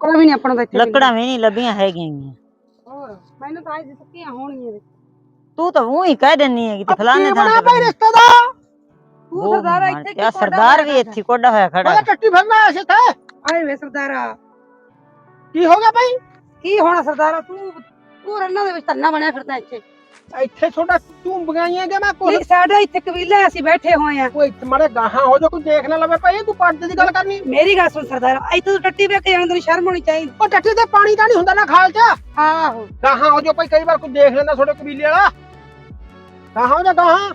ਲੱਕੜਾਂ ਵੀ ਨਹੀਂ ਆਪਣਾ ਤਾਂ ਇੱਥੇ ਲੱਕੜਾਂ ਵੀ ਨਹੀਂ ਲੱਭੀਆਂ ਹੈਗੀਆਂ ਗੀਆਂ। ਹੋਰ ਮੈਨੂੰ ਤਾਂ ਅੱਜ ਸੱਕੀਆਂ ਹੋਣਗੀਆਂ ਇਹਦੇ। ਤੂੰ ਤਾਂ ਉਹ ਹੀ ਕਹਿ ਦਿੰਨੀ ਹੈਗੀ ਤੇ ਫਲਾਣੇ ਕੀ ਥਾਂ ਬਣਾ ਤੇ ਭਾਈ ਰਿਸ਼ਤੇ ਦਾ ਤੂੰ ਉਹ ਸਰਦਾਰ ਇੱਥੇ ਕੇ, ਕੀ ਸਰਦਾਰ ਵੀ ਇੱਥੇ ਕੋਡਾ ਹੋਇਆ ਖੜਾ। ਹੈ। ਟੱਟੀ ਫਿਰਨਾ ਐਸੇ ਤੇ ਆਏ ਵੇ ਸਰਦਾਰਾ। ਕੀ ਹੋ ਗਿਆ ਭਾਈ? ਕੀ ਹੋਣਾ ਸਰਦਾਰਾ ਤੂੰ? ਤੂੰ ਰੰਨਾਂ ਦੇ ਵਿੱਚ ਧੰਨਾ ਬਣਿਆ ਫਿਰਦਾ ਇੱਥੇ। ਇੱਥੇ ਛੋਟਾ ਤੂੰ ਬਗਾਈਆਂ ਜੇ ਮੈਂ ਕੋਈ ਨਹੀਂ ਸਾਡੇ ਇੱਥੇ ਕਬੀਲਾ ਅਸੀਂ ਬੈਠੇ ਹੋਏ ਆ ਕੋਈ ਮਾਰੇ ਗਾਹਾਂ ਹੋ ਜਾ ਕੋਈ ਦੇਖ ਨਾ ਲਵੇ ਭਾਈ ਤੂੰ ਪਰਦੇ ਦੀ ਗੱਲ ਕਰਨੀ। ਮੇਰੀ ਗੱਲ ਸੁਣ ਸਰਦਾਰਾ ਇੱਥੇ ਤੂੰ ਟੱਟੀ ਵੇ ਕੇ ਜਾਣ ਤੈਨੂੰ ਸ਼ਰਮ ਹੋਣੀ ਚਾਹੀਦੀ। ਉਹ ਟੱਟੀ ਤੇ ਪਾਣੀ ਤਾਂ ਨਹੀਂ ਹੁੰਦਾ ਨਾ ਖਾਲ ਚ। ਆਹੋ। ਗਾਹਾਂ ਹੋ ਜਾ ਭਾਈ ਕਈ ਵਾਰ ਕੋਈ ਦੇਖ ਲੈਂਦਾ ਤੁਹਾਡੇ ਕਬੀਲੇ ਵਾਲਾ। ਗਾਹਾਂ ਹੋ ਜਾ ਗਾਹਾਂ।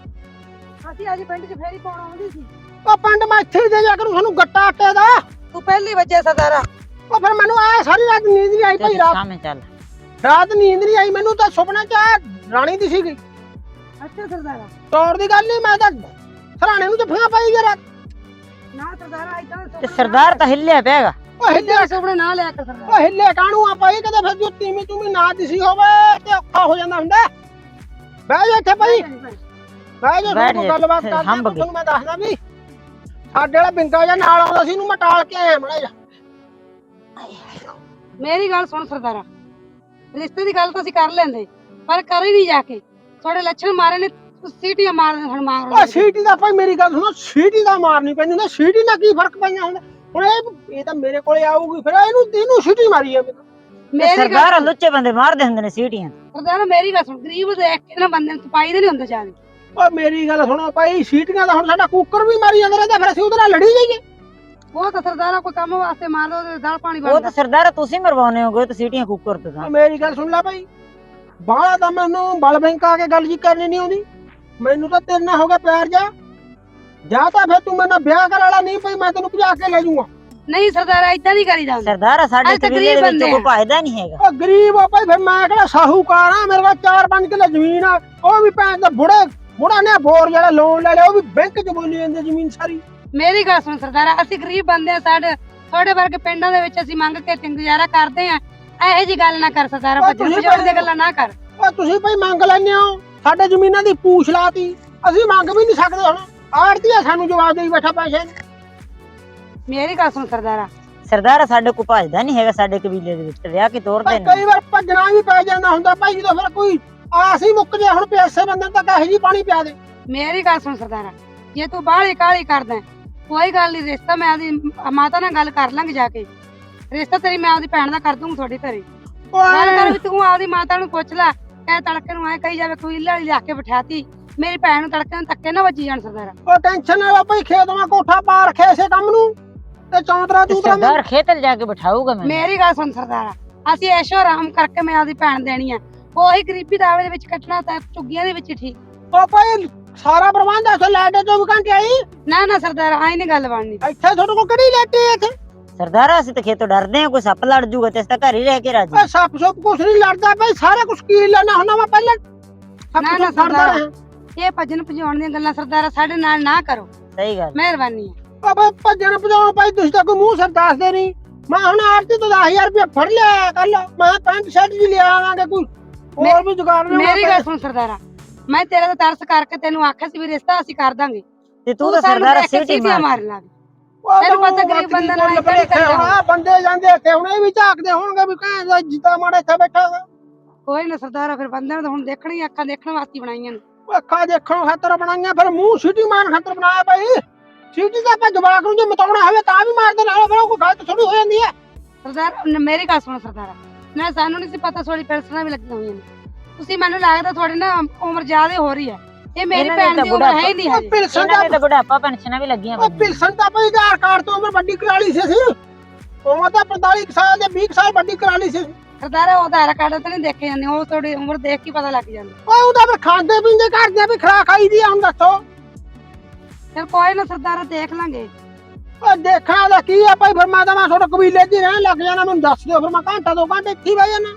ਅਸੀਂ ਅੱਜ ਪਿੰਡ 'ਚ ਫੇਰੀ ਪਾਉਣ ਆਉਂਦੀ ਸੀ। ਉਹ ਪਿੰਡ ਮੈਂ ਇੱਥੇ ਹੀ ਦੇ ਜਾ ਕਰੂ ਸਾਨੂੰ ਗੱਟਾ ਆਟੇ ਦਾ। ਤੂੰ ਪਹਿਲੀ ਵਜੇ ਸਰਦਾਰਾ। ਉਹ ਫਿਰ ਮੈਨੂੰ ਆਇਆ ਸਾਰੀ ਰਾਤ ਨੀਂਦ ਨਹੀਂ ਆਈ ਭਾਈ ਰਾਤ ਸਾਹਮਣੇ ਚੱਲ। ਰਾਤ ਨੀਂਦ ਨਹੀਂ ਆਈ ਮੈਨੂੰ ਤਾਂ ਸੁਪਨਾ ਚ ਆਇਆ ਰਾਣੀ ਦੀ ਸੀਗੀ। ਅੱਛਾ ਸਰਦਾਰਾ। ਤੌਰ ਦੀ ਗੱਲ ਨਹੀਂ ਮੈਂ ਤਾਂ ਸਰਾਣੇ ਨੂੰ ਜੱਫੀਆਂ ਪਾਈ ਗਿਆ ਰਾਤ। ਨਾ ਸਰਦਾਰਾ ਇਦਾਂ ਤੇ ਸਰਦਾਰ ਤਾਂ ਹਿੱਲਿਆ ਪਿਆਗਾ ਉਹ ਹਿੱਲੇ ਹਿੱਲੇ ਸੁਪਨੇ ਨਾ ਲਿਆ ਕਰ ਸਰਦਾਰਾ। ਉਹ ਹਿੱਲੇ ਕਾਣੂ ਆ ਭਾਈ ਕਦੇ ਫਿਰ ਜੋ ਤੀਵੀਂ ਤੂੰ ਨਾ ਦਿਸੀ ਹੋਵੇ ਤੇ ਔਖਾ ਹੋ ਜਾਂਦਾ ਹੁੰਦਾ। ਬਹਿ ਜਾ ਇੱਥੇ ਭਾਈ। ਬਹਿ ਜਾ ਤੁਹਾਨੂੰ ਜਾ, ਗੱਲਬਾਤ ਕਰਦੇ। ਤੁਹਾਨੂੰ ਮੈਂ ਦੱਸਦਾ ਵੀ ਸਾਡੇ ਵਾਲਾ ਬਿੰਗਾ ਜਿਹਾ ਨਾਲ ਆਉਂਦਾ ਸੀ ਇਹਨੂੰ ਮੈਂ ਟਾਲ ਕੇ ਆਇਆ ਮੜਾ ਜਾ ਮੇਰੀ ਗੱਲ ਸੁਣ ਸਰਦਾਰਾ। ਰਿਸ਼ਤੇ ਦੀ ਗੱਲ ਤਾਂ ਅਸੀਂ ਕਰ ਲੈਂਦੇ। ਪਰ ਕਰ ਨਹੀਂ ਜਾ ਕੇ। ਤੁਹਾਡੇ ਲੱਛਣ ਮਾਰੇ ਨੇ ਸੀਟੀਆਂ ਮਾਰਦੇ ਹੁਣ ਮਾਰ ਉਹ ਸੀਟੀ ਦਾ ਭਾਈ ਮੇਰੀ ਗੱਲ ਸੁਣੋ ਸੀਟੀ ਦਾ ਮਾਰਨੀ ਪੈਂਦੀ ਹੁੰਦਾ ਸੀਟੀ ਨਾਲ ਕੀ ਫ਼ਰਕ ਪੈਂਦਾ ਹੁੰਦਾ ਹੁਣ ਇਹ ਇਹ ਤਾਂ ਮੇਰੇ ਕੋਲੇ ਆਊਗੀ ਫਿਰ ਇਹਨੂੰ ਇਹਨੂੰ ਸੀਟੀ ਮਾਰੀ ਆ। ਮੇਰੀ ਸਰਦਾਰ ਗੱਲ ਲੁੱਚੇ ਬੰਦੇ ਮਾਰਦੇ ਹੁੰਦੇ ਨੇ ਸੀਟੀਆਂ। ਸਰਦਾਰਾ ਮੇਰੀ ਗੱਲ ਸੁਣ। ਗਰੀਬ ਦੇਖ ਕੇ ਨਾ ਬੰਦੇ ਨੂੰ ਪਾਈ ਦੇ ਨਹੀਂ ਹੁੰਦਾ ਚਾਹਦੇ ਉਹ ਮੇਰੀ ਗੱਲ ਸੁਣੋ ਭਾਈ ਸੀਟੀਆਂ ਦਾ ਹੁਣ ਸਾਡਾ ਕੁੱਕਰ ਵੀ ਮਾਰੀ ਜਾਂਦਾ ਰਹਿੰਦਾ ਫਿਰ ਅਸੀਂ ਉਹਦੇ ਨਾਲ ਲੜੀ ਜਾਈਏ। ਉਹ ਤਾਂ ਸਰਦਾਰਾ ਕੋਈ ਕੰਮ ਵਾਸਤੇ ਮਾਰ ਤੇ ਦਾਲ ਪਾਣੀ ਉਹ ਬਣਦਾ। ਤਾਂ ਸਰਦਾਰ ਤੁਸੀਂ ਮਰਵਾਉਨੇ ਹੋਗੇ ਤੇ ਸੀਟੀਆਂ ਕੁੱਕਰ ਤੇ ਤਾਂ। ਉਹ ਮੇਰੀ ਗੱਲ ਸੁਣ ਲੈ ਭਾਈ। ਬਾਹਲਾ ਤਾਂ ਮੈਨੂੰ ਬਲ ਬੈਂਕ ਆ ਕੇ ਗੱਲ ਜੀ ਕਰਨੀ ਨਹੀਂ ਆਉਂਦੀ। ਮੈਨੂੰ ਤਾਂ ਤੇਰੇ ਨਾਲ ਹੋ ਗਿਆ ਪਿਆਰ ਜਾ ਜਾਂ ਤਾਂ ਫਿਰ ਤੂੰ ਮੇਰੇ ਨਾਲ ਵਿਆਹ ਕਰ ਵਾਲਾ ਨਹੀਂ ਪਈ ਮੈਂ ਤੈਨੂੰ ਭਜਾ ਕੇ ਲੈ ਜਾਊਂਗਾ। ਨਹੀਂ ਸਰਦਾਰਾ ਇਦਾਂ ਨਹੀਂ ਕਰੀਦਾ ਹੁੰਦਾ। ਸਰਦਾਰ ਸਾਡੇ ਤਾਂ ਕਬੀਲੇ ਦੇ ਵਿੱਚ ਬੰਦੇ ਕੋਈ। ਫਾਇਦਾ ਨਹੀਂ ਹੈਗਾ। ਉਹ ਗਰੀਬ ਆ ਭਾਈ ਫਿਰ ਮੈਂ ਕਿਹੜਾ ਸਾਹੂਕਾਰ ਆ ਮੇਰੇ ਕੋਲ 4-5 ਕਿੱਲੇ ਜ਼ਮੀਨ ਆ। ਉਹ ਵੀ ਭੈਣ ਦਾ ਬੁੜੇ ਬੁੜਾ ਨੇ ਬੋਰ ਜਿਹੜਾ ਲੋਨ ਲੈ ਲਿਆ ਉਹ ਵੀ ਬੈਂਕ 'ਚ ਬੋਲੀ ਜਾਂਦੇ ਜ਼ਮੀਨ ਸਾਰੀ। ਮੇਰੀ ਗੱਲ ਸੁਣ ਸਰਦਾਰਾ ਅਸੀਂ ਗਰੀਬ ਬੰਦੇ ਆ ਸਾਡੇ ਤੁਹਾਡੇ ਵਰਗੇ ਪਿੰਡਾਂ ਦੇ ਵਿੱਚ ਅਸੀਂ ਮੰਗ ਕੇ ਤੇ ਗੁਜ਼ਾਰਾ ਕਰਦੇ ਆ। ਇਹੋ ਜੀ ਗੱਲ ਨਾ ਕਰ ਸਰਦਾਰਾ ਉਹ ਭੱਜਣ ਤੁਸੀਂ ਭਜਾਉਣ ਦੀਆਂ ਗੱਲਾਂ ਨਾ ਕਰ। ਉਹ ਤੁਸੀਂ ਭਾਈ ਮੰਗ ਲੈਂਦੇ ਹੋ ਸਾਡੇ ਜ਼ਮੀਨਾਂ ਦੀ ਪੂਛ ਲਾਤੀ ਅਸੀਂ ਮੰਗ ਵੀ ਨਹੀਂ ਸਕਦੇ ਹੁਣ। ਆੜਤੀ ਆ ਸਾਨੂੰ ਜਵਾਬ ਦੇਈ ਬੈਠਾ ਪੈਸੇ। ਨੂੰ। ਮੇਰੀ ਗੱਲ ਸੁਣ ਸਰਦਾਰਾ। ਸਰਦਾਰ ਸਾਡੇ ਕੋ ਭਜਦਾ ਨਹੀਂ ਹੈਗਾ ਸਾਡੇ ਕਬੀਲੇ ਦੇ ਵਿੱਚ ਤੇ ਵਿਆਹ ਕੇ ਤੋਰਦੇ ਭਾਈ ਨੇ। ਕਈ ਵਾਰ ਭੱਜਣਾ ਵੀ ਪੈ ਜਾਂਦਾ ਹੁੰਦਾ ਭਾਈ ਜਦੋਂ ਫਿਰ ਕੋਈ ਆਸ ਹੀ ਮੁੱਕ ਜੇ ਹੁਣ ਪੈਸੇ ਬੰਦੇ ਨੂੰ ਤਾਂ ਕਹੇ ਜੀ ਪਾਣੀ ਪਿਆ ਦੇ। ਮੇਰੀ ਗੱਲ ਸੁਣ ਸਰਦਾਰਾ ਜੇ ਤੂੰ ਬਾਹਲੀ ਕਾਹਲੀ ਕਰਦਾ ਹੈ, ਕੋਈ ਗੱਲ ਨਹੀਂ ਰਿਸ਼ਤਾ ਮੈਂ ਆਪਦੀ ਮ- ਮਾਤਾ ਨਾਲ ਗੱਲ ਕਰ ਲਾਂਗੇ ਜਾ ਕੇ। ਰਿਸ਼ਤਾ ਤੇਰੀ ਮੈਂ ਆਪਦੀ ਭੈਣ ਦਾ ਕਰ ਦੂੰਗੀ ਤੁਹਾਡੇ ਘਰੇ ਗੱਲ ਕਰ ਵੀ ਤੂੰ ਆਪਦੀ ਮਾਤਾ ਨੂੰ ਪੁੱਛ ਲੈ ਕਹਿ ਤੜਕੇ ਨੂੰ ਐ ਕਹੀ ਜਾਵੇ ਕੋਈ ਵਾਲੀ ਲਿਆ ਕੇ ਬਿਠਾਤੀ। ਮੇਰੀ ਭੈਣ ਨੂੰ ਤੜਕੇ ਨੂੰ ਧੱਕੇ ਨਾ ਵੱਜੀ ਜਾਣ ਸਰਦਾਰਾ। ਉਹ ਟੈਨਸ਼ਨ ਨਾ ਲਓ ਭਾਈ ਖੇਤਵਾ ਕੋਠਾ ਪਾ ਰੱਖਿਆ ਇਸੇ ਕੰਮ ਨੂੰ। ਤੇ ਚੌਂਤਰਾ ਤੇ ਚੂਤਰਾ ਸਰਦਾਰ ਖੇਤਲ ਜਾ ਕੇ ਬਿਠਾਊਗਾ ਮੈਨੂੰ। ਮੇਰੀ ਗੱਲ ਸੁਣ ਸਰਦਾਰਾ ਅਸੀਂ ਐਸ਼ੋ ਆਰਾਮ ਕਰਕੇ ਮੈਂ ਆਪਦੀ ਭੈਣ ਦੇਣੀ ਆ। ਉਹੀ ਗਰੀਬੀ ਦਾਵੇ ਦੇ ਵਿੱਚ ਕੱਟਣਾ ਤਾਂ ਝੁੱਗੀਆਂ ਦੇ ਵਿੱਚ ਹੀ ਠੀਕ। ਉਹ ਭਾਈ ਸਾਰਾ ਪ੍ਰਬੰਧ ਐ ਲਾਈਟ ਦੇ 24 ਘੰਟੇ ਆਈ। ਨਾ ਨਾ ਸਰਦਾਰਾ ਆਈ ਨਹੀਂ ਗੱਲ ਬਣਨੀ। ਇੱਥੇ ਤੁਹਾਡੇ ਕੋਲ ਕਿਹੜੀ ਲੈਟ ਇੱਥੇ? ਸਰਦਾਰ ਅਸੀਂ ਤਾਂ ਖੇਤੋਂ ਡਰਦੇ ਆ ਕੋਈ ਸੱਪ ਲੜ ਜੂਗਾ ਤੇ ਅਸੀਂ ਤਾਂ ਘਰ ਹੀ ਰਹਿ ਕੇ ਰਾਜੀ। ਓਏ ਸੱਪ ਸੁੱਪ ਕੁਛ ਨਹੀਂ ਲੜਦਾ ਭਾਈ ਸਾਰਾ ਕੁਛ ਕੀ ਲੈਣਾ ਹੁੰਦਾ ਮੈਂ ਪਹਿਲਾਂ? ਸੱਪ ਨਾ, ਨਾ, ਸੁੱਪ ਸਰਦਾਰ। ਰਿਹਾ। ਇਹ ਭੱਜਣ ਭਜਾਉਣ ਦੀਆਂ ਗੱਲਾਂ ਸਰਦਾਰਾ ਸਾਡੇ ਨਾਲ ਨਾ ਕਰੋ। ਸਹੀ ਗੱਲ। ਮਿਹਰਬਾਨੀ ਹੈ ਭਾਈ ਭੱਜਣ ਭਜਾਉਣ ਭਾਈ ਤੁਸੀਂ ਤਾਂ ਕੋਈ ਮੂੰਹ ਸਿਰ ਦੱਸਦੇ ਨਹੀਂ। ਮੈਂ ਹੁਣ ਆਰਤੀ ਤੋਂ 10000 ਰੁਪਏ ਫੜ ਲਿਆ ਕੱਲ ਮੈਂ ਪੈਂਟ ਸ਼ਰਟ ਵੀ ਲਿਆ ਆਵਾਂਗੇ ਕੋਈ। ਹੋਰ ਵੀ ਜੁਗਾੜ ਨਹੀਂ ਮੇਰੀ ਗੱਲ ਸੁਣ ਸਰਦਾਰਾ। ਮੈਂ ਤੇਰੇ ਤੇ ਤਰਸ ਕਰਕੇ ਤੈਨੂੰ ਆਖਿਆ ਸੀ ਵੀ ਰਿਸ਼ਤਾ ਅਸੀਂ ਕਰ ਦਾਂਗੇ। ਤੇ ਤੂੰ ਤਾਂ ਸਰਦਾਰ ਸੀਟੀ ਮਾਰ। ਮਾਰ ਲਾ ਤੈਨੂੰ ਤੈਨੂੰ ਪਤਾ ਗਰੀਬ ਬੰਦਾ ਨਾਲ ਏਦਾਂ ਨਹੀਂ ਕਰੀਦਾ ਹੁੰਦਾ। ਬੰਦੇ ਜਾਂਦੇ ਇੱਥੇ ਹੁਣ ਇਹ ਵੀ ਝਾਕਦੇ ਹੋਣਗੇ ਵੀ ਕਹਿੰਦਾ ਜਿੱਤਾ ਮਾੜਾ ਇੱਥੇ ਬੈਠਾ ਵਾ। ਕੋਈ ਨਾ ਸਰਦਾਰਾ ਫਿਰ ਬੰਦਿਆਂ ਨੂੰ ਤਾਂ ਹੁਣ ਦੇਖਣੀ ਅੱਖਾਂ ਦੇਖਣ ਵਾਸਤੇ ਹੀ ਬਣਾਈਆਂ ਨੇ। ਉਹ ਅੱਖਾਂ ਦੇਖਣ ਖਾਤਰ ਬਣਾਈਆਂ ਫਿਰ ਮੂੰਹ ਸਿਟੀ ਮਾਰਨ ਖਾਤਰ ਬਣਾਇਆ ਭਾਈ। ਸਿਟੀ ਤਾਂ ਆਪਾਂ ਜਵਾਕ ਨੂੰ ਜੇ ਮਤਾਉਣਾ ਹੋਵੇ ਤਾਂ ਵੀ ਮਾਰਦੇ ਨਾਲ ਫਿਰ ਉਹ ਕੋਈ ਗਲਤ ਥੋੜੀ ਹੋ ਜਾਂਦੀ ਹੈ। ਸਰਦਾਰ ਨ- ਮੇਰੀ ਗੱਲ ਸੁਣ ਸਰਦਾਰਾ। ਨਾ ਸਾਨੂੰ ਨਹੀਂ ਸੀ ਪਤਾ ਪੈਨਸ਼ਨਾਂ ਵੀ ਲੱਗੀਆਂ ਹੋਈਆਂ ਨੇ। ਤੁਸੀਂ ਮੈਨੂੰ ਲੱਗਦਾ ਤੁਹਾਡੀ ਨਾ ਉਮਰ ਜ਼ਿਆਦਾ ਹੋ ਰਹੀ ਹੈ। ਇਹ ਮੇਰੀ ਇਹਨਾਂ ਨੇ ਭੈਣ ਤਾਂ ਦੀ ਉਮਰ ਹੈ ਹੀ ਨਹੀਂ ਉਹ ਹਜੇ। ਪਿਲਸਨ ਇਹਨਾਂ ਦਾ ਨੇ ਤਾਂ ਬੁਢਾਪਾ ਪੈਨਸ਼ਨਾਂ ਵੀ ਲੱਗੀਆਂ ਉਹ ਪਿਲਸਨ ਤਾਂ ਭਾਈ ਆਧਾਰ ਕਾਰਡ ਤੋਂ ਉਮਰ ਵੱਡੀ ਕਰਾ ਲਈ ਸੀ ਅਸੀਂ। ਉਮਰ ਤਾਂ 45 ਕੁ ਸਾਲ ਦੇ 20 ਕੁ ਸਾਲ ਵੱਡੀ ਕਰਾ ਲਈ ਸੀ ਸਰਦਾਰਾ ਉਹ ਆਧਾਰ ਕਾਰਡ ਤੇ ਨਹੀਂ ਦੇਖੇ ਜਾਂਦੇ ਉਹ ਤੁਹਾਡੀ ਉਮਰ ਦੇਖ ਕੇ ਪਤਾ ਲੱਗ ਜਾਂਦਾ। ਉਹ ਉਹਦਾ ਫਿਰ ਖਾਂਦੇ ਪੀਂਦੇ ਕਰਦੇ ਵੀ ਖਰਾ ਖਾਈ ਦੀ ਆ ਹੁਣ ਦੱਸੋ। ਚਲ ਕੋਈ ਨਾ ਸਰਦਾਰਾ ਦੇਖ ਲਾਂਗੇ। ਉਹ ਦੇਖਣਾ ਦਾ ਕੀ ਆ ਭਾਈ ਫਿਰ ਮੈਂ ਤਾਂ ਮੈਂ ਤੁਹਾਡੇ ਕਬੀਲੇ 'ਚ ਹੀ ਰਹਿਣ ਲੱਗ ਜਾਣਾ ਮੈਨੂੰ ਦੱਸ ਦਿਓ ਫਿਰ ਮੈਂ ਘੰਟਾ ਦੋ ਘੰਟੇ ਇੱਥੇ ਹੀ ਬਹਿ ਜਾਣਾ।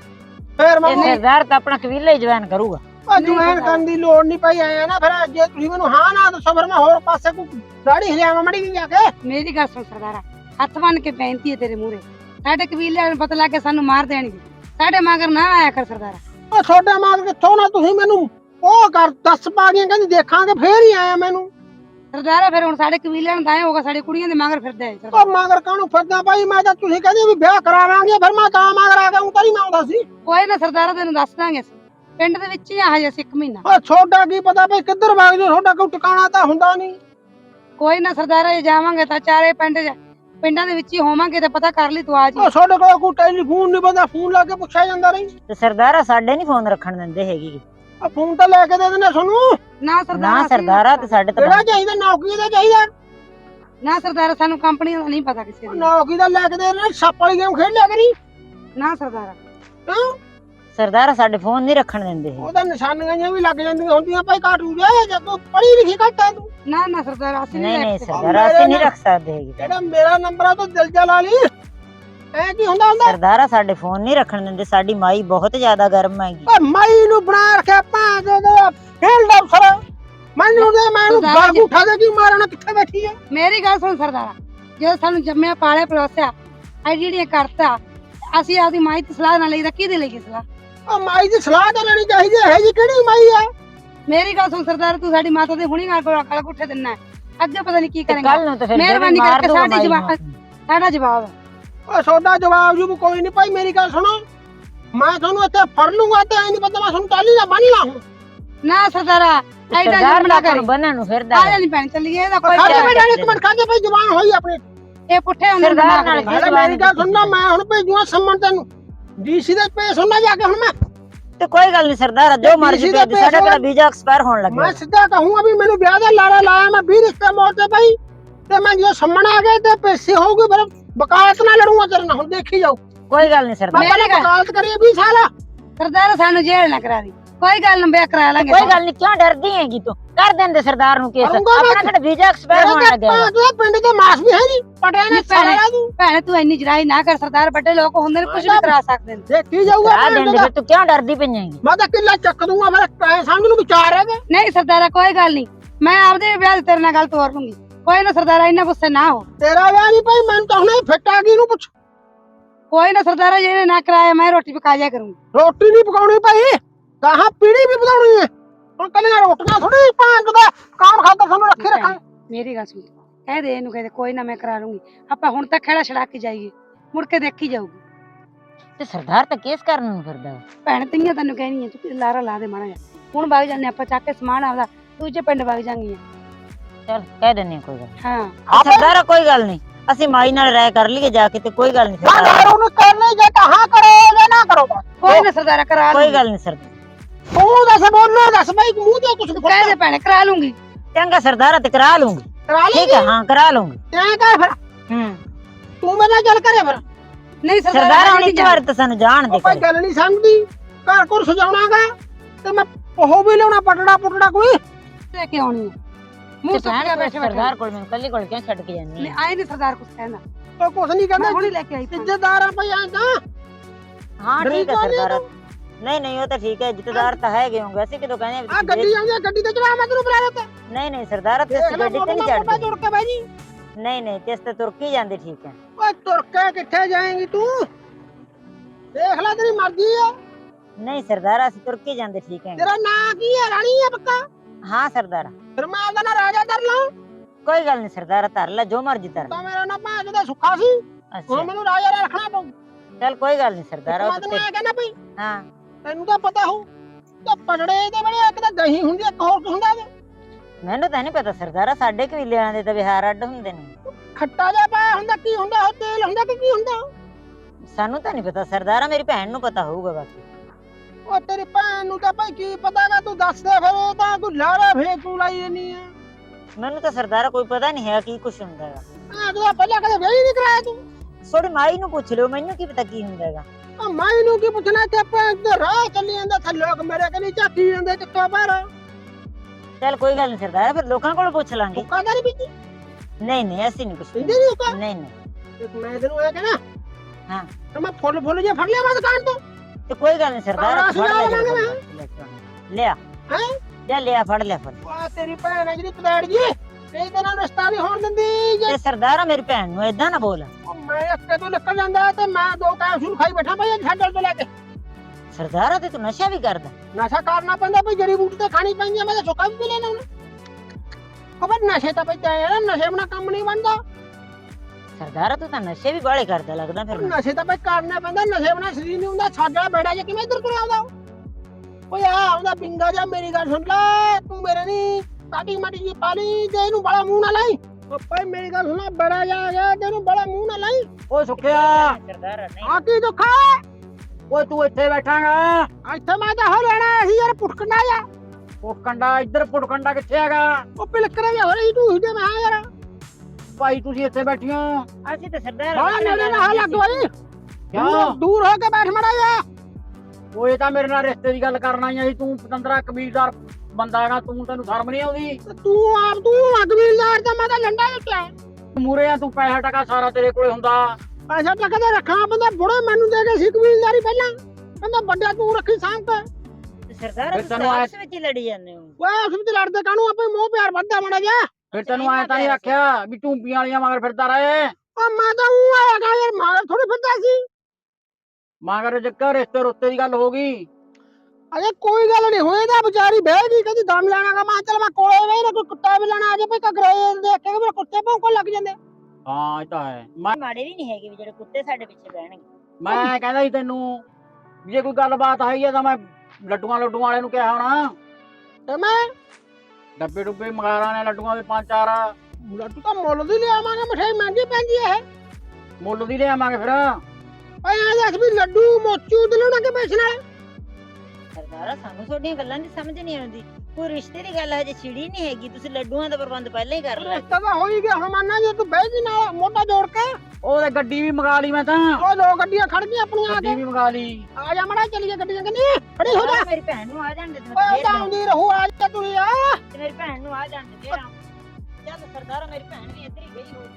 ਫਿਰ ਮੈਂ ਇਹ ਸਰਦਾਰ ਤਾਂ ਆਪਣਾ ਕਬੀਲਾ ਹੀ ਜਵਾਨ ਕਰੂਗਾ। ਉਹ ਜੁਆਇਨ ਕਰਨ ਦੀ ਲੋੜ ਨਹੀਂ ਪਈ ਆਇਆ ਨਾ ਫਿਰ ਜੇ ਤੁਸੀਂ ਮੈਨੂੰ ਹਾਂ ਨਾ ਦੱਸੋ ਫਿਰ ਮੈਂ ਹੋਰ ਪਾਸੇ ਕੋਈ ਦਾੜੀ ਹਿਲਾਵਾਂ ਮੜੀ ਵੀ ਜਾ ਕੇ। ਮੇਰੀ ਗੱਲ ਸੁਣ ਸਰਦਾਰਾ ਹੱਥ ਬੰਨ ਕੇ ਬੇਨਤੀ ਹੈ ਤੇਰੇ ਮੂਹਰੇ। ਸਾਡੇ ਕਬੀਲੇ ਨੂੰ ਪਤਾ ਲੱਗ ਗਿਆ ਸਾਨੂੰ ਮਾਰ ਦੇਣਗੇ। ਸਾਡੇ ਮਗਰ ਨਾ ਆਇਆ ਕਰ ਸਰਦਾਰਾ। ਉਹ ਛੋਟੇ ਮਾਰ ਕਿੱਥੋਂ ਨਾ ਤੁਸੀਂ ਮੈਨੂੰ ਉਹ ਕਰ ਦੱਸ ਪਾ ਗਈਆਂ ਕਹਿੰਦੀ ਦੇਖਾਂਗੇ ਫੇਰ ਹੀ ਆਇਆ ਮੈਨੂੰ। ਸਰਦਾਰਾ ਫਿਰ ਹੁਣ ਸਾਡੇ ਕਬੀਲਿਆਂ ਦਾ ਐ ਹੋਗਾ ਸਾਡੇ ਕੁੜੀਆਂ ਦੇ ਮਗਰ ਫਿਰਦਾ ਹੈ। ਉਹ ਮਗਰ ਕਾਹਨੂੰ ਫਿਰਦਾ ਭਾਈ? ਮੈਂ ਤਾਂ ਤੁਸੀਂ ਕਹਿੰਦੇ ਵੀ ਵਿਆਹ ਕਰਾਵਾਂਗੇ ਫਿਰ ਮੈਂ ਤਾਂ ਮਗਰ ਆ ਗਿਆ ਉਹ ਤਾਂ ਨਹੀਂ ਮੈਂ ਆਉਂਦਾ ਸੀ। ਕੋਈ ਨਾ ਸਰਦਾਰਾ ਤੈਨੂੰ ਦੱਸ ਦਾਂਗੇ ਅਸੀਂ। ਪਿੰਡ ਦੇ ਵਿੱਚ ਹੀ ਆ ਹਜੇ ਇੱਕ ਮਹੀਨਾ। ਉਹ ਛੋਟਾ ਕੀ ਪਤਾ ਭਾਈ ਕਿੱਧਰ ਵਗ ਜਾਓ ਤੁਹਾਡਾ ਕੋਈ ਟਿਕਾਣਾ ਤਾਂ ਹੁੰਦਾ ਨਹੀਂ। ਕੋਈ ਨਾ ਸਰਦਾਰਾ ਜੇ ਜਾਵਾਂਗੇ ਤਾਂ ਚਾਰੇ ਪਿੰਡ ਚ ਪਿੰਡਾਂ ਦੇ ਵਿੱਚ ਹੀ ਹੋਵਾਂਗੇ ਤਾਂ ਪਤਾ ਕਰ ਲਈ ਤੂੰ ਆ ਜੀ। ਉਹ ਤੁਹਾਡੇ ਕੋਲ ਕੋਈ ਟੈਲੀਫੋਨ ਨਹੀਂ ਬੰਦਾ ਫੋਨ ਲਾ ਕੇ ਪੁੱਛਿਆ ਜਾਂਦਾ ਨਹੀਂ। ਤੇ ਸਰਦਾਰਾ ਸਾਡੇ ਨਹੀਂ ਫੋਨ ਰੱਖਣ ਦਿੰਦੇ ਹੈਗੀ। ਆ ਫੋਨ ਤਾਂ ਲੈ ਕੇ ਦੇ ਦਿੰਦੇ ਤੁਹਾਨੂੰ। ਨਾ ਸਰਦਾਰਾ ਨਾ ਅਸੀਂ ਸਰਦਾਰਾ ਤੇ ਸਾਡੇ ਤਾਂ ਕਿਹੜਾ ਚਾਹੀਦਾ ਨੌਕਰੀ ਦਾ ਚਾਹੀਦਾ। ਨਾ ਸਰਦਾਰਾ ਸਾਨੂੰ ਕੰਪਨੀ ਦਾ ਨਹੀਂ ਪਤਾ ਕਿਸੇ ਦੀ। ਨੌਕਰੀ ਦਾ ਲੈ ਕੇ ਦੇ ਦਿੰਦੇ ਸੱਪ ਵਾਲੀ ਗੇਮ ਖੇਡ ਲਿਆ ਕਰੀ। ਨਾ ਸਰਦਾਰਾ। ਕਿਉਂ ਸਰਦਾਰਾ ਸਾਡੇ ਫੋਨ ਨਹੀਂ ਰੱਖਣ ਦਿੰਦੇ ਹੈਗੇ। ਉਹਦਾ ਨਿਸ਼ਾਨੀਆਂ ਵੀ ਲੱਗ ਜਾਂਦੀਆਂ ਹੁੰਦੀਆਂ ਭਾਈ ਕਾਟੂ ਜੇ ਜਦੋਂ ਪੜ੍ਹੀ ਲਿਖੀ ਘੱਟ ਹੈ ਤੂੰ। ਨਾ ਨਾ ਸਰਦਾਰਾ ਅਸੀਂ ਨਹੀਂ ਨਹੀਂ। ਸਰਦਾਰਾ ਅਸੀਂ ਨਹੀਂ ਰੱਖ ਸਕਦੇ ਹੈਗੇ। ਜਿਹੜਾ ਮੇਰਾ ਨੰਬਰ ਆ ਤੂੰ ਦਿਲ ਜਾ ਲਾ ਲਈ। ਐ ਕੀ ਹੁੰਦਾ ਹੁੰਦਾ? ਸਰਦਾਰਾ ਸਾਡੇ ਫੋਨ ਨਹੀਂ ਰੱਖਣ ਦਿੰਦੇ। ਸਾਡੀ ਮਾਈ ਬਹੁਤ ਜ਼ਿਆਦਾ ਗਰਮ ਹੈਗੀ। ਓ ਮਾਈ ਨੂੰ ਬਣਾ ਰੱਖਿਆ ਭਾਂ ਦੇ ਦੇ ਫੀਲਡ ਅਫਸਰ ਮੈਨੂੰ ਦੇ ਮੈਨੂੰ। ਗਲ ਉਠਾ ਦੇ ਕੀ ਮਾਰਨਾ ਕਿੱਥੇ ਬੈਠੀ ਹੈ ਮੇਰੀ ਗੱਲ ਸੁਣ ਸਰਦਾਰਾ। ਜਦੋਂ ਸਾਨੂੰ ਜੰਮਿਆ ਪਾਲਿਆ ਪਰੋਸਿਆ ਐ ਜਿਹੜੀਆਂ ਕਰਤਾ ਅਸੀਂ ਆਪਦੀ ਮਾਈ ਦੀ ਸਲਾਹ ਨਾਲ ਲਈਦਾ ਕਿਹਦੇ ਲਈ ਸਲਾਹ? ਓ ਮਾਈ ਦੀ ਸਲਾਹ ਤਾਂ ਲੈਣੀ ਚਾਹੀਦੀ ਹੈ ਜੀ ਕਿਹੜੀ ਮਾਈ ਆ? ਮੇਰੀ ਗੱਲ ਸੁਣ ਸਰਦਾਰ ਤੂੰ ਸਾਡੀ ਮਾਤਾ ਦੇ ਹੁਣੀ ਨਾਲ ਕੋਲ ਅਕਲ ਪੁੱਠੇ ਦਿੰਨਾ। ਅੱਗੇ ਪਤਾ ਨਹੀਂ ਕੀ ਕਰੇਗਾ। ਕੱਲ ਨੂੰ ਤਾਂ ਫਿਰ ਮਿਹਰਬਾਨੀ ਮਾਰ ਕਰਕੇ ਸਾਡੀ ਨੂੰ। ਸਾਡਾ ਜਵਾਬ। ਓ ਤੁਹਾਡਾ ਜਵਾਬ ਜੂ ਕੋਈ ਨਹੀਂ ਭਾਈ ਮੇਰੀ ਗੱਲ ਸੁਣੋ। ਮੈਂ ਤੁਹਾਨੂੰ ਇੱਥੇ ਫੜ ਲੂੰਗਾ ਤੇ ਐ ਨਹੀਂ ਪਤਾ ਮੈਂ ਤੁਹਾਨੂੰ ਟਾਲੀ ਨਾ ਬੰਨ ਲਾ ਹੁਣ ਨਾ ਸਰਦਾਰਾ ਐਡਾ ਜਮਨਾ ਦਾ ਕਰੀ ਬੰਨਣ ਨੂੰ ਫਿਰਦਾ ਆ ਨਹੀਂ ਪੈਣ ਚੱਲੀਏ ਇਹਦਾ ਕੋਈ ਖਾਦੇ ਜਾਣੇ ਇੱਕ ਮਿੰਟ ਖਾਦੇ ਭਾਈ ਜਵਾਨ ਹੋਈ ਆਪਣੀ। ਇਹ ਪੁੱਠੇ ਹੁੰਦੇ ਸਰਦਾਰ ਨਾਲ ਮੇਰੀ ਗੱਲ ਸੁਣਨਾ ਮੈਂ ਹੁਣ ਭੇਜੂਗਾ ਸੰਮਣ ਤੈਨੂੰ। ਡੀਸੀ ਦੇ ਪੇਸ਼ ਹੁੰਨਾ ਜਾ ਕੇ ਹੁਣ ਮੈਂ। ਤੇ ਕੋਈ ਗੱਲ ਨਹੀਂ ਸਰਦਾਰਾ ਜੋ ਮਰਜ਼ੀ ਭੇਜ ਦੇ, ਸਾਡਾ ਕਿਹੜਾ ਵੀਜ਼ਾ ਐਕਸਪਾਇਰ ਹੋਣ ਲੱਗਿਆ। ਮੈਂ ਸਿੱਧਾ ਕਹੂੰਗਾ ਵੀ ਮੈਨੂੰ ਵਿਆਹ ਦਾ ਲਾੜਾ ਲਾਇਆ ਮੈਂ 20 ਰਿਸ਼ਤੇ ਮੋੜਤੇ ਭਾਈ ਤੇ ਮੈਂ ਜਦੋਂ ਸੰਮਣ ਆ ਗਏ ਤੇ ਪੈਸੇ ਹੋਊਗੀ ਫਿਰ ਵਕਾਲਤ ਨਾਲ ਲੜੂੰਗਾ ਤੇਰੇ ਨਾਲ ਹੁਣ ਦੇਖੀ ਜਾਓ। ਕੋਈ ਗੱਲ ਨਹੀਂ ਮੈਂ ਸਰਦਾਰ ਗੱਲ- ਵਕਾਲਤ ਕਰੀ 20 ਸਾਲ। ਸਰਦਾਰ ਸਾਨੂੰ ਜੇਲ੍ਹ ਨਾ ਕਰਾ ਦੀ। ਕੋਈ ਗੱਲ ਨਹੀਂ ਬਿਆ ਕਰਾ ਲਾਂਗੇ ਕੋਈ ਗੱਲ ਨਹੀਂ ਕਿਉਂ ਡਰਦੀ ਹੈਗੀ ਤੂੰ? ਕਰ ਦਿੰਦੇ ਸਰਦਾਰ ਨੂੰ ਕੇਸ। ਮੈਂ। ਆਪਣਾ ਕਿਹੜਾ ਵੀਜ਼ਾ ਐਕਸਪਾਇਰ ਹੋਣ ਲੱਗਿਆ ਵਾ। ਤੂੰ ਪਿੰਡ ਦੇ ਮਾਸ ਵੀ ਹੈ ਨਹੀਂ ਪਟਿਆ ਨੇ। ਸਾਰਾ ਤੂੰ ਭੈਣੇ ਤੂੰ ਇੰਨੀ ਜਰਾਈ ਨਾ ਕਰ ਸਰਦਾਰ ਵੱਡੇ ਲੋਕ ਹੁੰਦੇ ਨੇ ਕੁਝ ਵੀ ਕਰਾ ਸਕਦੇ ਨੇ। ਦੇਖੀ ਜਾਊਗਾ ਕਰਾ ਦਿੰਦੇ। ਫਿਰ ਤੂੰ ਕਿਉਂ ਡਰਦੀ ਪਈ ਹੈਗੀ? ਮੈਂ ਤਾਂ ਕਿੱਲਾ ਚੱਕ ਦੂੰਗਾ ਫਿਰ ਪੈਸੇ ਸਮਝ ਨੂੰ ਵਿਚਾਰ ਹੈਗਾ ਨਹੀਂ ਸਰਦਾਰਾ ਕੋਈ ਗੱਲ ਨਹੀਂ ਮੈਂ ਆਪਦੇ ਵਿਆਹ 'ਤੇ ਤੇਰੇ ਨਾਲ ਗੱਲ ਤੋਰ ਲੂੰਗੀ। ਕੋਈ ਨਾ ਸਰਦਾਰਾ ਇੰਨਾ ਗੁੱਸੇ ਨਾ ਹੋ। ਤੇਰਾ ਵਿਆਹ ਨਹੀਂ ਭਾਈ ਮੈਨੂੰ ਤਾਂ ਹੁਣੇ ਫਿੱਟ ਆ ਗਈ ਨੂੰ ਪੁੱਛ। ਕੋਈ ਨਾ ਸਰਦਾਰਾ ਜੇ ਇਹਨੇ ਨਾ ਕਰਾਇਆ ਮੈਂ ਰੋਟੀ ਪਕਾ ਜਾ ਕਰੂੰਗੀ। ਰੋਟੀ ਨਹੀਂ ਪਕਾਉਣੀ ਭਾਈ। ਗਾਹਾਂ ਪੀੜੀ ਵੀ ਵਧਾਉਣੀ ਹੈ। ਹੁਣ ਕੱਲੀਆਂ ਰੋਟੀਆਂ ਥੋੜੀ ਭਾਂਜ ਦਾ ਕੌਣ ਖਾਂਦਾ ਸਾਨੂੰ ਰੱਖੀ ਰੱਖਾਂ? ਮੇਰੀ ਗੱਲ ਸੁਣ ਕਹਿ ਦੇ ਇਹਨੂੰ ਕਹਦੇ ਕੋਈ ਨਾ ਮੈਂ ਕਰਾ ਲੂੰਗੀ। ਆਪਾਂ ਹੁਣ ਤੱਕ ਖੇੜਾ ਛੜਾ ਕੇ ਜਾਈਏ ਮੁੜ ਕੇ ਦੇਖੀ ਜਾਊਗੀ। ਤੇ ਸਰਦਾਰ ਤਾਂ ਕੇਸ ਕਰਨ ਨੂੰ ਫਿਰਦਾ ਵਾ। ਭੈਣ ਤੀਆਂ ਤੈਨੂੰ ਕਹਿਣੀ ਹੈ ਤੂੰ ਲਾਰਾ ਲਾ ਦੇ ਮਾੜਾ ਜਿਹਾ। ਹੁਣ ਵਗ ਜਾਂਦੇ ਆਪਾਂ ਚੱਕ ਕੇ ਸਮਾਨ ਆਪਦਾ ਦੂਜੇ ਪਿੰਡ ਵਗ ਜਾਂਗੀਆਂ। ਚੱਲ ਕਹਿ ਦਿੰਨੇ ਕੋਈ ਗੱਲ ਹਾਂ। ਆਪੇ ਸਰਦਾਰਾ ਕੋਈ ਗੱਲ ਨਹੀਂ ਅਸੀਂ ਮਾਈ ਨਾਲ ਰਾਇ ਕਰ ਲਈਏ ਜਾ ਕੇ ਤੇ ਕੋਈ ਗੱਲ ਨਹੀਂ ਸਰਦਾਰ। ਉਹਨੂੰ ਕਰਨੇ ਜੇ ਕਹਾਂ ਕਰੋ ਜਾਂ ਨਾ ਕਰੋ। ਬਸ। ਕੋਈ ਨਾ ਸਰਦਾਰਾ ਕਰਾ ਕੋਈ ਗੱਲ ਨਹੀਂ ਸਰਦਾਰ। ਤੂੰ ਦੱਸ ਬੋਲੋ ਦੱਸ ਭਾਈ ਮੂੰਹ ਤੇ ਕੁਝ ਕਹਿ ਦੇ ਭੈਣੇ ਕਰਾ ਲੂੰਗੀ। ਚੰਗਾ ਸਰਦਾਰਾ ਤੇ ਕਰਾ ਲੂੰਗੀ। ਕਰਾ ਲਈ ਠੀਕ ਹੈ ਹਾਂ ਕਰਾ ਲੂੰਗੀ। ਤੈਂ ਕਰ ਫਿਰ। ਹੂੰ। ਤੂੰ ਮੇਰੇ ਨਾਲ ਚੱਲ ਕਰੇ ਫਿਰ। ਨਹੀਂ ਸਰਦਾਰਾ ਹੁਣ ਇੱਕ ਵਾਰ ਤਾਂ ਸਾਨੂੰ ਜਾਣ ਦੇ ਉਹ ਭਾਈ ਗੱਲ ਨਹੀਂ ਸਮਝਦੀ। ਘਰ ਕੋਲ ਸਜਾਉਣਾਗਾ। ਤੇ ਮੈਂ ਉਹ ਵੀ ਲਿਆਉਣਾ ਪਟੜਾ ਪੁਟੜਾ ਕੋਈ? ਲੈ ਕੇ ਆਉਣੀ ਹੈ ਮੂੰਹ ਤੇ ਸੁੱਕ ਗਿਆ ਭੈਣ ਬੈਠੇ ਸਰਦਾਰ ਕੋਲ ਮੈਨੂੰ ਕੱਲੀ ਕੋਲ ਕਿਉਂ ਛੱਡ ਕੇ ਜਾਂਦੀ ਨਹੀਂ ਹੈ? ਆਏ ਨਹੀਂ ਸਰਦਾਰ ਕੁਛ ਕਹਿੰਦਾ ਉਹ ਕੁਛ ਨਹੀਂ ਮੈਂ ਕਹਿੰਦਾ ਹੁਣੀ ਲੈ ਕੇ ਆਈ। ਇੱਜ਼ਤਦਾਰ ਆ ਭਾਈ ਆਂ ਤਾਂ। ਹਾਂ ਠੀਕ ਹੈ ਸਰਦਾਰ। ਨਹੀਂ ਨਹੀਂ ਉਹ ਤਾਂ ਠੀਕ ਹੈ ਇੱਜ਼ਤਦਾਰ ਤਾਂ ਹੈਗੇ ਹੋਗੇ ਅਸੀਂ ਕਿਦੋਂ ਕਹਿੰਦੇ ਆ ਆ ਵੀ ਗੱਡੀ ਆਉਂਦੀ ਆ, ਗੱਡੀ ਤੇ ਚੜਾ ਮੈਂ ਤੈਨੂੰ ਬੁਲਾ ਦਿੱਤਾ ਨਹੀਂ ਨਹੀਂ ਸਰਦਾਰ ਤੇ ਦੇਖ ਅਸੀਂ ਲੈ ਗੱਡੀ ਤੇ ਨਹੀਂ ਮੋਟਰ ਚੜਦੇ ਜੁੜ ਕੇ ਬਹਿ ਜੀ ਨਹੀਂ ਨਹੀਂ ਤੇ ਅਸੀਂ ਤਾਂ ਤੁਰ ਕੇ ਹੀ ਜਾਂਦੇ ਠੀਕ ਹੈ ਓਏ ਤੁਰ ਕੇ ਕਿੱਥੇ ਜਾਏਂਗੀ ਤੂੰ ਦੇਖ ਲੈ ਤੇਰੀ ਮਰਜ਼ੀ ਆ ਨਹੀਂ ਸਰਦਾਰ ਅਸੀਂ ਤੁਰ ਕੇ ਹੀ ਜਾਂਦੇ ਠੀਕ ਹੈ ਤੇਰਾ ਨਾਂ ਕੀ ਹੈ ਰਾਣੀ ਆ ਪੱਕਾ ਹਾਂ ਸਰਦਾਰ ਫਿਰ ਮੈਂ ਉਹਦਾ ਨਾਂ ਰਾਜਾ ਧਰ ਲਾਂ ਕੋਈ ਗੱਲ ਨਹੀਂ ਸਰਦਾਰ ਧਰ ਲੈ ਜੋ ਮਰਜ਼ੀ ਧਰ ਲੈ ਤਾਂ ਮੇਰਾ ਨਾਂ ਭਾਂ ਦਾ ਸੁੱਖਾ ਸੀ ਹੁਣ ਅੱਛਾ ਮੈਨੂੰ ਰਾਜਾ ਰੱਖਣਾ ਪਊ ਚੱਲ ਕੋਈ ਗੱਲ ਨਹੀਂ ਸਰਦਾਰ ਉਹ ਮੈਂ ਤਾਂ ਤੈਨੂੰ ਤੇਰੀ- ਐ ਕਹਿੰਦਾ ਭਈ ਹਾਂ ਤੈਨੂੰ ਤਾਂ ਪਤਾ ਹੋ ਤਾਂ ਪਟੜੇ ਦੇ ਬੜੇ ਇੱਕ ਤਾਂ ਦਹੀਂ ਹੁੰਦੀ ਆ, ਇੱਕ ਹੋਰ ਕੁਛ ਹੁੰਦਾ ਵੇ ਮੈਨੂੰ ਤਾਂ ਨਹੀਂ ਪਤਾ ਸਰਦਾਰਾ ਸਾਡੇ ਕਬੀਲਿਆਂ ਦੇ ਤਾਂ ਵਿਹਾਰ ਅੱਡ ਹੁੰਦੇ ਨੇ। ਖੱਟਾ ਜਿਹਾ ਪਾਇਆ ਹੁੰਦਾ ਕੀ ਹੁੰਦਾ ਉਹ? ਤੇਲ ਹੁੰਦਾ ਕਿ ਕੀ ਹੁੰਦਾ ਸਾਨੂੰ ਤਾਂ ਨਹੀਂ ਪਤਾ ਸਰਦਾਰਾ ਮੇਰੀ ਭੈਣ ਨੂੰ ਪਤਾ ਹੋਊਗਾ ਬਾਕੀ। ਉਹ ਤੇਰੀ ਭੈਣ ਨੂੰ ਤਾਂ ਭਾਈ ਕੀ ਪਤਾਗਾ ਤੂੰ ਦੱਸ ਦੇ ਫਿਰ ਉਹ ਤਾਂ ਕੋਈ ਲਾਰਾ ਫੇਰ ਤੂੰ ਲਾਈ ਜੰਨੀ ਆ। ਮੈਨੂੰ ਤਾਂ ਸਰਦਾਰਾ ਕੋਈ ਪਤਾ ਨਹੀਂ ਹੈ ਕੀ ਕੁਛ ਹੁੰਦਾ ਹੈਗਾ ਆ। ਤੂੰ ਤਾਂ ਪਹਿਲਾਂ ਕਦੇ ਵਿਆਹ ਹੀ ਨਹੀਂ ਕਰਾਇਆ ਤੂੰ। ਥੋੜੀ ਮਾਈ ਨੂੰ ਪੁੱਛ ਲਿਓ ਮੈਨੂੰ ਕੀ ਪਤਾ ਕੀ ਹੁੰਦਾ ਹੈਗਾ। ਆ ਮਾਈ ਨੂੰ ਕੀ ਪੁੱਛਣਾ ਤੇ ਭੈਣ ਦੇ ਰਾਹ ਚੱਲੀ ਜਾਂਦਾ ਥੱਲੇ ਲੋਕ ਮੇਰੇ ਕਨੀ ਝਾਕੀ ਜਾਂਦੇ ਕਿੱਥੋਂ ਬਾਹਰ? ਚੱਲ ਕੋਈ ਗੱਲ ਨਹੀਂ ਸਰਦਾਰਾ ਫਿਰ ਲੋਕਾਂ ਕੋਲੋਂ ਪੁੱਛ ਲਾਂਗੇ। ਤਾਂ ਨਹੀਂ ਪੀਤੀ ਨਹੀਂ ਨਹੀਂ ਅਸੀਂ ਨਹੀਂ ਪੀਂਦੀ ਨਹੀਂ ਨਹੀਂ ਨਹੀਂ। ਇੱਕ ਮੈਂ ਤੈਨੂੰ ਇਹ ਕਹਿਣਾ ਹਾਂ। ਤੇ ਮੈਂ ਫੁੱਲ ਫੁੱਲ ਜੇ ਫੜ ਲਿਆ ਮੈਂ ਦੁਕਾਨ ਤੋਂ? ਤੇ ਕੋਈ ਗੱਲ ਨਹੀਂ ਸਰਦਾਰਾ ਤੂੰ ਫੜ ਜਿਹੜਾ ਲਿਆ ਲੈ ਕੇ ਆਉਣਾ। ਲਿਆ। ਹੈਂ? ਜਾ ਲਿਆ ਫੜ ਲਿਆ ਫੜ ਆ ਤੇਰੀ ਭੈਣ ਹੈ ਜਿਹੜੀ ਪਲੈੜ ਜੀ। ਇਹਦੇ ਨਾਲ ਰਿਸ਼ਤਾ ਨਹੀਂ ਹੋਣ ਦਿੰਦੀ ਜੇ ਤੇ ਸਰਦਾਰਾ ਮੇਰੀ ਭੈਣ ਨੂੰ ਏਦਾਂ ਨਾ ਬੋਲ। ਮੈਂ ਅੱਕੇ ਤੋਂ ਨਿਕਲ ਜਾਂਦਾ ਤੇ ਮੈਂ ਦੋ ਕੈਪਸੂਲ ਖਾਈ ਬੈਠਾ ਭਾਈ ਸਾਡੇ ਤੋਂ ਲੈ ਕੇ। ਸਰਦਾਰਾ ਤੇ ਤੂੰ ਨਸ਼ਾ ਵੀ ਕਰਦਾ। ਨਸ਼ਾ ਕਰਨਾ ਪੈਂਦਾ ਭਾਈ ਜੜੀ ਬੂਟੀ ਤੇ ਖਾਣੀ ਪੈਂਦੀ ਆ ਮੈਂ ਤਾਂ ਸੁੱਕਾ ਵੀ ਪੀ ਲੈਣਾ ਹੁਣ। ਖਬਰ ਨਸ਼ੇ ਤਾਂ ਪਈ ਤੇ ਨਸ਼ੇ ਬਣਾ ਕੰਮ ਨਹੀਂ ਬਣਦਾ। ਸਰਦਾਰਾ ਤੂੰ ਤਾਂ ਨਸ਼ੇ ਵੀ ਬਾਲੇ ਕਰਦਾ ਲੱਗਦਾ ਫਿਰ ਨਸ਼ੇ ਤਾਂ ਬਈ ਕਰਨਾ ਪੈਂਦਾ ਨਸ਼ੇ ਬਣਾ ਸਰੀਰ ਨਹੀਂ ਹੁੰਦਾ ਸਾਡਾ ਬੇੜਾ ਜੇ ਕਿਵੇਂ ਇੱਧਰ ਤੁਰਿਆ ਆਉਂਦਾ। ਓਏ ਆ ਆਉਂਦਾ ਪਿੰਗਾ ਜਾ ਮੇਰੀ ਗੱਲ ਸੁਣ ਲੈ ਤੂੰ ਮੇਰੇ ਨਹੀਂ ਕਾਟੀ ਮਾਟੀ ਜੀ ਪਾਲੀ ਤੇ ਇਹਨੂੰ ਬੜਾ ਮੂੰਹ ਨਾ ਲਾਈ। ਓ ਭਾਈ ਮੇਰੀ ਗੱਲ ਸੁਣਾ ਬੜਾ ਜਾ ਆ ਗਿਆ ਤੇ ਇਹਨੂੰ ਬੜਾ ਮੂੰਹ ਨਾ ਲਾਈ। ਸਰਦਾਰਾ ਨਹੀਂ। ਆ ਕੀ ਦੁੱਖਾ ਓਏ ਤੂੰ ਇੱਥੇ ਬੈਠਾਂਗਾ। ਇੱਥੇ ਮੈਂ ਤਾਂ ਹੋ ਲੈਣਾ ਸੀ ਯਾਰ ਪੁਟਕੰਡਾ ਜਾ ਪੁਟਕੰਡਾ ਇੱਧਰ ਪੁਟਕੰਡਾ ਕਿੱਥੇ ਹੈਗਾ? ਉਹ ਪਿਲਕਰੇ ਜਿਹਾ ਹੋ ਰਹੀ ਤੂੰ ਹਿੱਦੇ ਮੈਂ ਆ ਯਾਰ। ਭਾਈ ਤੁਸੀਂ ਇੱਥੇ ਬੈਠੀਆਂ। ਅਸੀਂ ਤਾਂ ਸਰਦਾਰਾ ਬਾਹਰ ਨੇੜੇ ਨਾ ਲੱਗ ਵਾਲੀ ਕਿਉਂ? ਦੂਰ ਹੋ ਕੇ ਬੈਠ ਮੜਾ ਜਾ ਓਏ ਤਾਂ ਮੇਰੇ ਨਾਲ ਰਿਸ਼ਤੇ ਦੀ ਗੱਲ ਕਰਨ ਆਈ ਆ ਤੂੰ ਪਤੰਦਰਾ ਕਬੀਲਦਾਰ ਬੰਦਾ ਹੈਗਾ ਤੂੰ ਤੈਨੂੰ ਸ਼ਰਮ ਨਹੀਂ ਆਉਂਦੀ? ਤੂੰ ਆਪ ਤੂੰ ਅਗਵੀਲਦਾਰ ਤਾਂ ਮੈਂ ਤਾਂ ਲੰਡਾ ਲੁੱਟਿਆ ਮੂਰੇ ਆ ਤੂੰ ਪੈਸਾ ਟਕਾ ਸਾਰਾ ਤੇਰੇ ਕੋਲੇ ਹੁੰਦਾ। ਪੈਸਾ ਤਾਂ ਕਦੇ ਰੱਖਣਾ ਬੰਦਾ ਬੁੜੇ ਮੈਨੂੰ ਦੇ ਕੇ ਸੀ ਕਬੀਲਦਾਰੀ ਪਹਿਲਾਂ। ਕਹਿੰਦਾ ਵੱਡਾ ਤੂੰ ਰੱਖੀ ਸਾਂਭ। ਸਰਦਾਰਾ ਤੈਨੂੰ ਆਇਆ- ਆਪਸ ਵਿੱਚ ਹੀ ਲੜੀ ਜਾਂਦੇ ਹੋ। ਓਏ ਉਸ ਵਿੱਚ ਲੜਦੇ ਕਾਹਨੂੰ? ਆਪੇ ਮੋਹ ਪਿਆਰ ਵੱਧਦਾ ਮੜਾ ਜਾ ਫਿਰ ਤੈਨੂੰ ਐ ਤਾਂ ਨਹੀਂ ਆਖਿਆ ਵੀ ਟੂੰਪੀਆਂ ਵਾਲੀਆਂ ਮਗਰ ਫਿਰਦਾ ਰਹੇ? ਓ ਮੈਂ ਤਾਂ ਉਹ ਆਇਆ ਯਾਰ ਮਾਰ ਥੋੜੀ ਫਿਰਦਾ ਸੀ। ਮਗਰ ਜੱਕਾ ਰਿਸ਼ਤੇ ਰੁੱਤੇ ਦੀ ਗੱਲ ਹੋ ਗਈ ਅਜੇ ਕੋਈ ਗੱਲ ਨਹੀਂ ਹੋਏ ਤਾਂ ਵਿਚਾਰੀ ਬਹਿ ਗਈ ਕਹਿੰਦੀ ਦਮ ਲੈਣਾ ਗਾ। ਮੈਂ ਚੱਲ ਮੈਂ ਕੋਲੇ ਵੇ ਨਾ ਕੋਈ ਕੁੱਤਾ ਵੀ ਲੈਣਾ ਆ ਜੇ ਭਈ ਕਗਰੇ ਦੇਖ ਕੇ ਮੇਰੇ ਕੁੱਤੇ ਭੌਂਕਣ ਲੱਗ ਜਾਂਦੇ। ਹਾਂ ਇਹ ਤਾਂ ਹੈ। ਮੈਂ ਮਾੜੇ ਵੀ ਨਹੀਂ ਹੈਗੇ ਵੀ ਜਿਹੜੇ ਕੁੱਤੇ ਸਾਡੇ ਪਿੱਛੇ ਬਹਿਣਗੇ। ਮੈਂ ਕਹਿੰਦਾ ਸੀ ਤੈਨੂੰ ਵੀ ਜੇ ਕੋਈ ਗੱਲਬਾਤ ਆਈ ਹੈ ਤਾਂ ਮੈਂ ਲੱਡੂਆਂ ਲੱਡੂਆਂ ਵਾਲੇ ਨੂੰ ਕਿਹਾ ਹੋਣਾ। ਤੇ ਮੈਂ ਡੱਬੇ ਡੁੱਬੇ ਮੰਗਾਰਾਂ ਨੇ ਲੱਡੂਆਂ ਦੇ ਪੰਜ ਚਾਰ। ਲੱਡੂ ਤਾਂ ਮੁੱਲ ਦੀ ਲਿਆਵਾਂਗੇ ਮਠਾਈ ਮਹਿੰਗੀ ਪੈਂਦੀ ਹੈ ਮੁੱਲ ਦੀ ਲਿਆਵਾਂਗੇ ਫਿਰ। ਓਏ ਆ ਦੱਸ ਵੀ ਲੱਡੂ ਮੋਚੂ ਤੇ ਲੈਣਾ ਕਿ ਵੇਚਣ ਵਾਲੇ? ਸਰਦਾਰਾ ਸਾਨੂੰ ਤੁਹਾਡੀਆਂ ਗੱਲਾਂ ਦੀ ਸਮਝ ਨਹੀਂ ਆਉਂਦੀ। ਕੋਈ ਰਿਸ਼ਤੇ ਦੀ ਗੱਲ ਹਜੇ ਛਿੜੀ ਨਹੀਂ ਹੈਗੀ ਤੁਸੀਂ ਲੱਡੂਆਂ ਦਾ ਪ੍ਰਬੰਧ ਪਹਿਲਾਂ ਹੀ ਕਰ ਲਿਆ। ਰਿਸ਼ਤਾ ਤਾਂ ਹੋ ਹੀ ਗਿਆ ਹੁਣ ਮੰਨਾ ਜੇ ਤੂੰ ਬਹਿ ਗਈ ਨਾਲ ਮੋਢਾ ਜੋੜ ਕੇ। ਉਹਦੇ ਗੱਡੀ ਵੀ ਮੰਗਾ ਲਈ ਮੈਂ ਤਾਂ। ਉਹ ਦੋ ਗੱਡੀਆਂ ਖੜ ਗਈਆਂ ਆਪਣੀਆਂ ਆ ਗੱਡੀ ਕੇ ਵੀ ਮੰਗਾ ਲਈ। ਆ ਜਾ ਮੜਾ ਚੱਲੀਏ ਗੱਡੀਆਂ ਕਿੰਨੀ ਖੜੀ ਹੋ ਜਾ। ਮੇਰੀ ਭੈਣ ਨੂੰ ਆ ਜਾਣ ਦੇ ਤੇ ਓਏ ਫੇਰ ਤਾਂ ਆਉਂਦੀ ਰਹੂ ਆ ਜਾ ਤੂੰ ਆ। ਤੇ ਮੇਰੀ ਭੈਣ ਨੂੰ ਆ ਜਾਣ ਦੇ ਫੇਰ। ਚੱਲ ਸਰਦਾਰਾ ਮੇਰੀ ਭੈਣ ਵੀ ਇੱਧਰ ਹੀ ਗਈ ਹੋਈ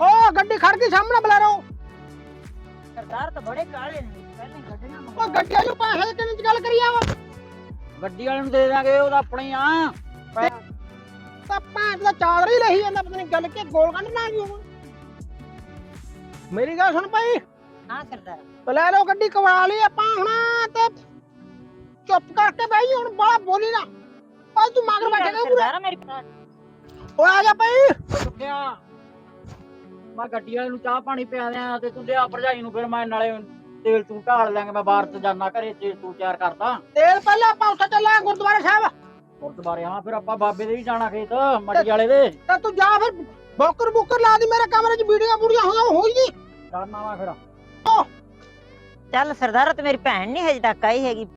ਓ ਗੱਡੀ ਖੜ ਗਈ ਸਾਹਮਣੇ ਬਲੈਰੋ। ਸਰਦਾਰ ਤਾਂ ਬੜੇ ਕਾਲੇ ਨੇ ਪਹਿਲਾਂ ਹੀ ਗੱਡੀਆਂ ਉਹ ਮੰਗਾ ਗੱਡੀਆਂ ਨੂੰ ਪੈਸੇ ਕਿੰਨੇ ਚ ਗੱਲ ਕਰੀ ਆ ਗੱਡੀ ਵਾਲੇ ਨੂੰ ਦੇ ਦਾਂਗੇ ਉਹਦਾ ਆਪਣੀ ਆ। ਤਾਂ ਭਾਂਤ ਦਾ ਚਾਦਰ ਹੀ ਲਈ ਜਾਂਦਾ ਪਤਾ ਨਹੀਂ ਗੱਲ ਕੇ ਗੋਲ ਕੱਢ ਨਾ ਜੀ ਉਹ ਮੇਰੀ ਗੱਲ ਸੁਣ ਭਾਈ। ਹਾਂ ਸਰਦਾਰ। ਬਲੈਰੋ ਗੱਡੀ ਕਵਾ ਲਈ ਆਪਾਂ ਹੁਣ ਤੇ ਚੁੱਪ ਕਰਕੇ ਬਹਿ ਜੀ ਹੁਣ ਬਾਹਲਾ ਬੋਲੀ ਨਾ। ਆ ਤੂੰ ਮਗਰ ਪੂਰਾ ਸਰਦਾਰਾ ਮੇਰੀ ਓਏ ਆ ਜਾ ਭਾਈ। ਸੁੱਕਿਆ ਮੈਂ ਗੱਡੀ ਵਾਲੇ ਨੂੰ ਚਾਹ ਪਾਣੀ ਪਿਆ ਦਿਆਂ ਤੇ ਤੂੰ ਲਿਆ ਭਰਜਾਈ ਨੂੰ ਫਿਰ ਮੈਂ ਨਾਲੇ ਤੇਲ ਤੂੰ ਢਾਲ ਲਾਂਗੇ ਮੈਂ ਬਾਹਰ ਤੇ ਜਾਣਾ ਘਰੇ ਤੇ ਤੂੰ ਤਿਆਰ ਕਰਦਾ। ਤੇਲ ਪਹਿਲਾਂ ਆਪਾਂ ਉੱਥੇ ਚੱਲਾਂਗੇ ਗੁਰਦੁਆਰਾ ਸਾਹਿਬ। ਗੁਰਦੁਆਰੇ ਹਾਂ ਫਿਰ ਆਪਾਂ ਬਾਬੇ ਦੇ ਵੀ ਜਾਣਾ ਖੇਤ ਮੱਟੀ ਵਾਲੇ ਦੇ। ਤੇ ਤੂੰ ਜਾ ਫਿਰ ਬੋਕਰ ਬੁੱਕਰ ਲਾ ਦੀ ਮੇਰੇ ਕਮਰੇ 'ਚ ਵੀਡੀਓ ਬੁੜੀਆਂ ਹੋਈਆਂ ਹੋਈ ਨਹੀਂ ਕਰਨਾ ਵਾ ਫਿਰ। ਚੱਲ ਸਰਦਾਰਾ ਤੇ ਮੇਰੀ ਭੈਣ ਨਹੀਂ ਹਜੇ ਤੱਕ ਆਈ ਹੈਗੀ।